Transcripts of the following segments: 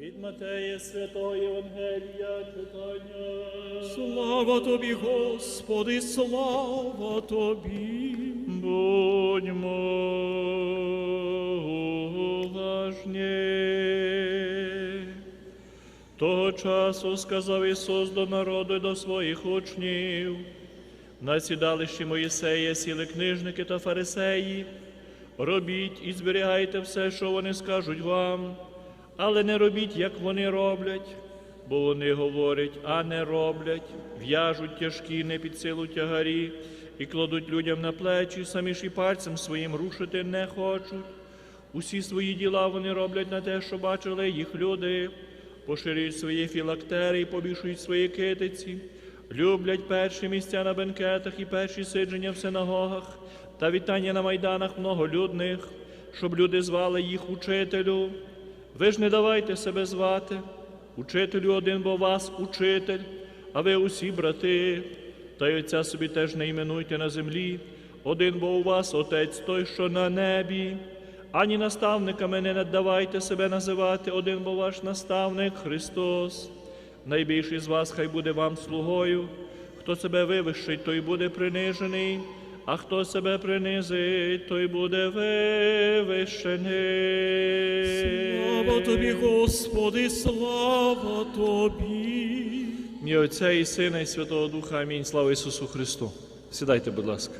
Від Матея Святого Євангелія читання. Слава тобі, Господи, слава тобі. Будьмо уважні. Того часу сказав Ісус до народу і до своїх учнів. На сідалищі Моїсея сіли книжники та фарисеї. Робіть і зберігайте все, що вони скажуть вам, але не робіть, як вони роблять, бо вони говорять, а не роблять, в'яжуть тяжкі не під силу тягарі і кладуть людям на плечі, самі ж і пальцем своїм рушити не хочуть. Усі свої діла вони роблять на те, що бачили їх люди, поширюють свої філактери і побільшують свої китиці, люблять перші місця на бенкетах і перші сидження в синагогах та вітання на майданах многолюдних, щоб люди звали їх учителю. Ви ж не давайте себе звати, учителю один, бо вас учитель, а ви усі брати, та й отця собі теж не іменуйте на землі, один, бо у вас отець той, що на небі. Ані наставниками не надавайте себе називати, один, бо ваш наставник Христос. Найбільший з вас хай буде вам слугою. Хто себе вивищить, той буде принижений, а хто себе принизить, той буде вивищений. Слава тобі, Господи, слава тобі. Мій Отця і Сина, і Святого Духа. Амінь. Слава Ісусу Христу. Сідайте, будь ласка.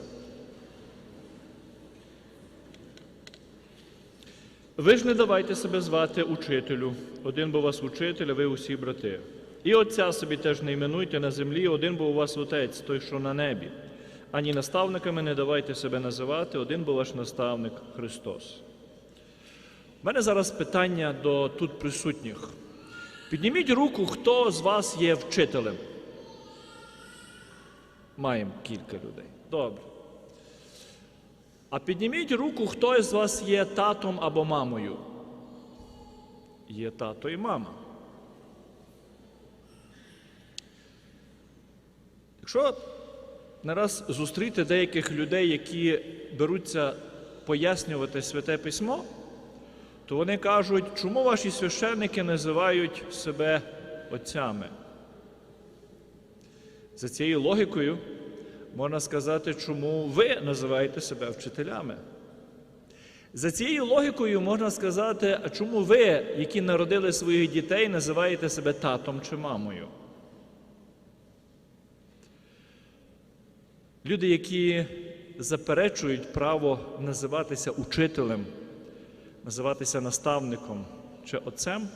Ви ж не давайте себе звати учителю. Один бо вас учитель, а ви усі брати. І отця собі теж не іменуйте на землі, один бо у вас отець, той, що на небі. Ані наставниками не давайте себе називати, один бо ваш наставник Христос. У мене зараз питання до тут присутніх. Підніміть руку, хто з вас є вчителем. Маємо кілька людей. Добре. А підніміть руку, хто з вас є татом або мамою. Є тато і мама. Якщо не раз зустріти деяких людей, які беруться пояснювати святе письмо, то вони кажуть, чому ваші священники називають себе отцями? За цією логікою можна сказати, чому ви називаєте себе вчителями. За цією логікою можна сказати, а чому ви, які народили своїх дітей, називаєте себе татом чи мамою? Люди, які заперечують право називатися учителем, називатися наставником чи отцем,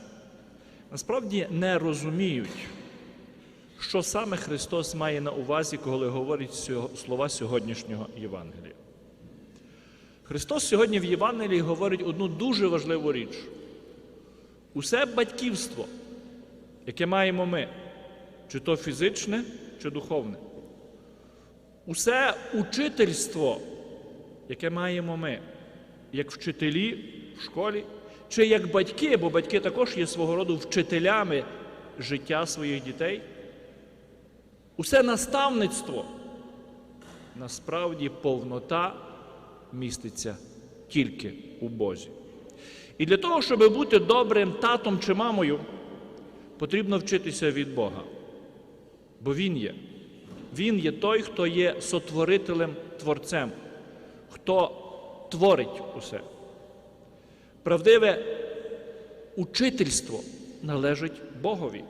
насправді не розуміють, що саме Христос має на увазі, коли говорить слова сьогоднішнього Євангелія. Христос сьогодні в Євангелії говорить одну дуже важливу річ. Усе батьківство, яке маємо ми, чи то фізичне, чи духовне, усе учительство, яке маємо ми, як вчителі в школі, чи як батьки, бо батьки також є свого роду вчителями життя своїх дітей, усе наставництво насправді повнота міститься тільки у Бозі. І для того, щоб бути добрим татом чи мамою, потрібно вчитися від Бога. Бо Він є. Він є той, хто є сотворителем, творцем, хто творить усе. Правдиве учительство належить Богові,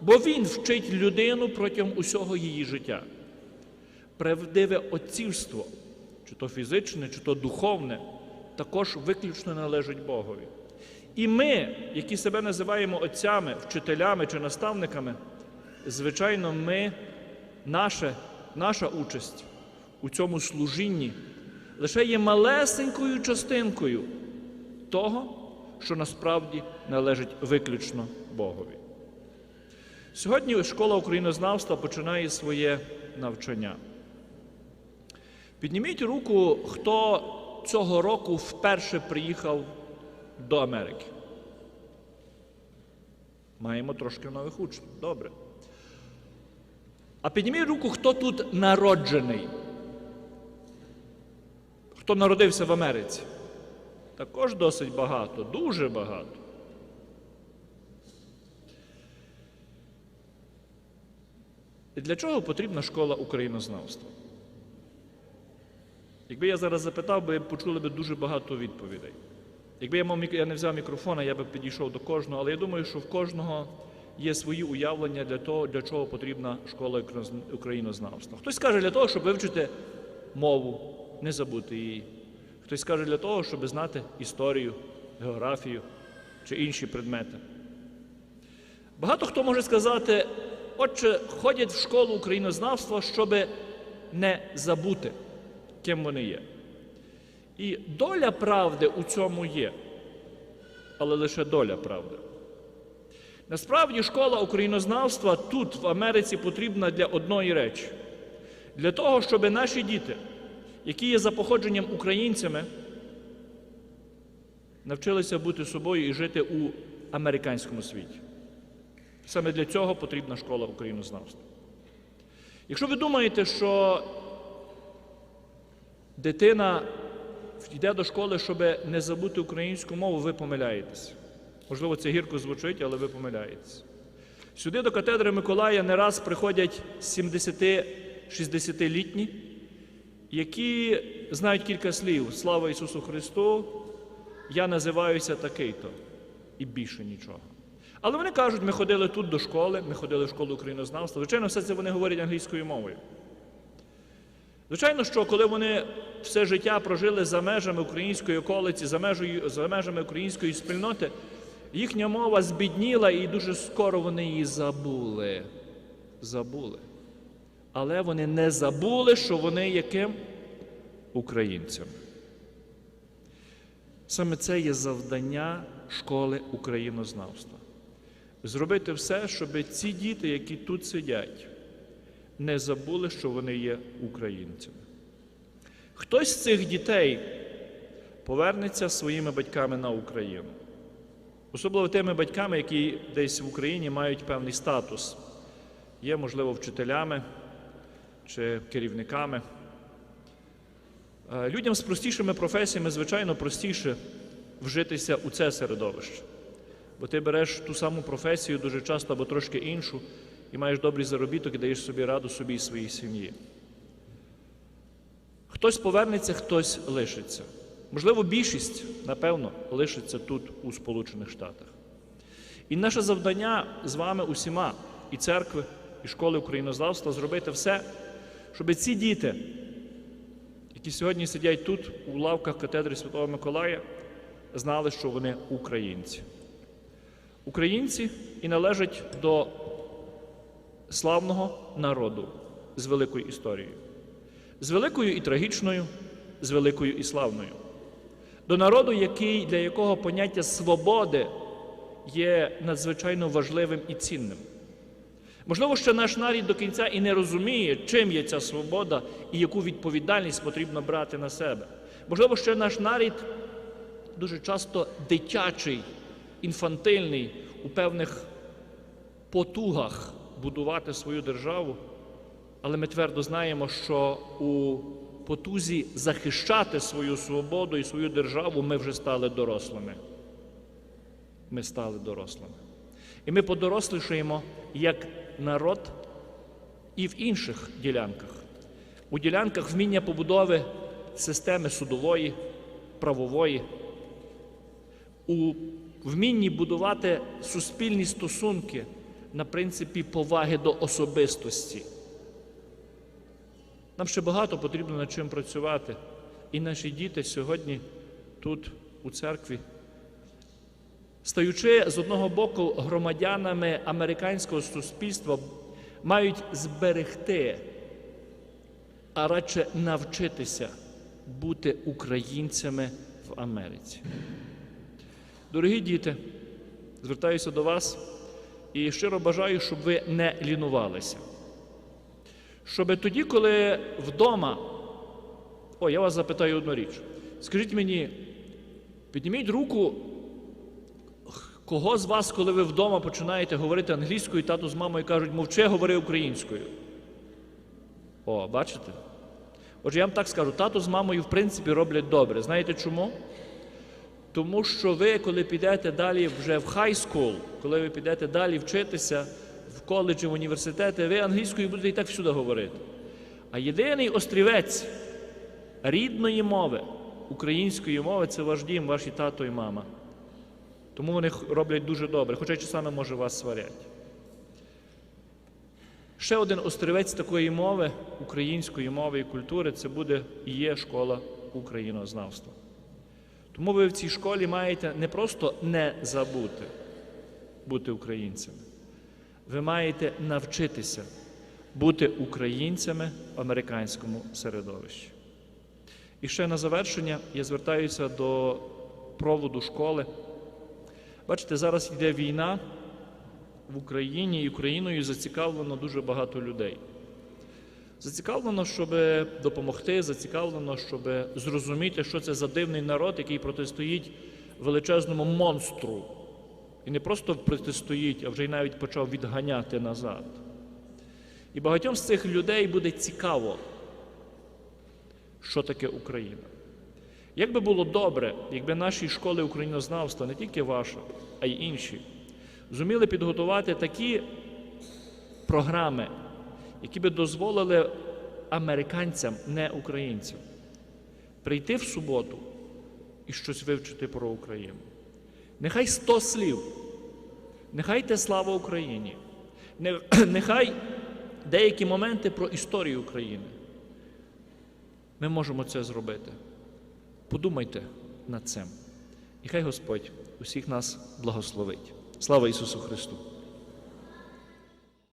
бо Він вчить людину протягом усього її життя. Правдиве отцівство, чи то фізичне, чи то духовне, також виключно належить Богові. І ми, які себе називаємо отцями, вчителями чи наставниками, звичайно, ми, наша, наша участь у цьому служінні лише є малесенькою частинкою того, що насправді належить виключно Богові. Сьогодні школа українознавства починає своє навчання. Підніміть руку, хто цього року вперше приїхав до Америки. Маємо трошки нових учнів. Добре. А підніміть руку, хто тут народжений. Хто народився в Америці? також досить багато, дуже багато. І для чого потрібна школа українознавства? Якби я зараз запитав, би почули б дуже багато відповідей. Якби я мав, я не взяв мікрофона, я би підійшов до кожного, але я думаю, що в кожного є свої уявлення для того, для чого потрібна школа українознавства. Хтось каже для того, щоб вивчити мову, не забути її. Хтось каже для того, щоб знати історію, географію чи інші предмети. Багато хто може сказати, отче, ходять в школу українознавства, щоб не забути, ким вони є. І доля правди у цьому є, але лише доля правди. Насправді школа українознавства тут, в Америці, потрібна для одної речі: для того, щоб наші діти, які є за походженням українцями, навчилися бути собою і жити у американському світі. Саме для цього потрібна школа українознавства. Якщо ви думаєте, що дитина йде до школи, щоб не забути українську мову, ви помиляєтесь. Можливо, це гірко звучить, але ви помиляєтесь. Сюди до катедри Миколая не раз приходять 70-60-літні, які знають кілька слів. Слава Ісусу Христу! Я називаюся такий-то і більше нічого. Але вони кажуть, ми ходили тут до школи, ми ходили в школу українознавства. Звичайно, все це вони говорять англійською мовою. Звичайно, що коли вони все життя прожили за межами української околиці, за, межею, за межами української спільноти, їхня мова збідніла і дуже скоро вони її забули. Забули. Але вони не забули, що вони яким? Українцями. Саме це є завдання школи українознавства. Зробити все, щоб ці діти, які тут сидять, не забули, що вони є українцями. Хтось з цих дітей повернеться своїми батьками на Україну. Особливо тими батьками, які десь в Україні мають певний статус, є, можливо, вчителями чи керівниками. Е, Людям з простішими професіями, звичайно, простіше вжитися у це середовище. Бо ти береш ту саму професію дуже часто або трошки іншу, і маєш добрий заробіток і даєш собі раду собі і своїй сім'ї. Хтось повернеться, хтось лишиться. Можливо, більшість, напевно, лишиться тут, у Сполучених Штатах. І наше завдання з вами усіма, і церкви, і школи українознавства, зробити все, щоб ці діти, які сьогодні сидять тут, у лавках катедри Святого Миколая, знали, що вони українці. Українці і належать до славного народу з великою історією, з великою і трагічною, з великою і славною. До народу, який, для якого поняття свободи є надзвичайно важливим і цінним. Можливо, ще наш нарід до кінця і не розуміє, чим є ця свобода і яку відповідальність потрібно брати на себе. Можливо, ще наш нарід дуже часто дитячий, інфантильний у певних потугах будувати свою державу, але ми твердо знаємо, що у потузі захищати свою свободу і свою державу ми вже стали дорослими. Ми стали дорослими. І ми подорослішаємо як народ і в інших ділянках. У ділянках вміння побудови системи судової, правової, у вмінні будувати суспільні стосунки на принципі поваги до особистості. Нам ще багато потрібно над чим працювати. І наші діти сьогодні тут, у церкві, стаючи з одного боку громадянами американського суспільства, мають зберегти, а радше навчитися бути українцями в Америці. Дорогі діти, звертаюся до вас і щиро бажаю, щоб ви не лінувалися. Щоб тоді, коли вдома, о, я вас запитаю одну річ. Скажіть мені, підніміть руку, кого з вас, коли ви вдома починаєте говорити англійською, тато з мамою кажуть, мовчи, говори українською. О, бачите? Отже, я вам так скажу, тато з мамою, в принципі, роблять добре. Знаєте чому? Тому що ви, коли підете далі вже в хай скул, коли ви підете далі вчитися в коледжі, в університети, ви англійською будете і так всюди говорити. А єдиний острівець рідної мови, української мови це ваш дім, ваші тато і мама. Тому вони роблять дуже добре, хоча часами може вас сварять. Ще один острівець такої мови, української мови і культури, це буде і є школа українознавства. Тому ви в цій школі маєте не просто не забути бути українцями, ви маєте навчитися бути українцями в американському середовищі. І ще на завершення я звертаюся до проводу школи. Бачите, зараз йде війна в Україні і Україною зацікавлено дуже багато людей. Зацікавлено, щоб допомогти, зацікавлено, щоб зрозуміти, що це за дивний народ, який протистоїть величезному монстру. І не просто протистоїть, а вже й навіть почав відганяти назад. І багатьом з цих людей буде цікаво, що таке Україна. Як би було добре, якби наші школи українознавства, не тільки ваша, а й інші, зуміли підготувати такі програми, які би дозволили американцям, не українцям, прийти в суботу і щось вивчити про Україну. Нехай сто слів, нехай те слава Україні, нехай деякі моменти про історію України. Ми можемо це зробити. Подумайте над цим. І хай Господь усіх нас благословить. Слава Ісусу Христу!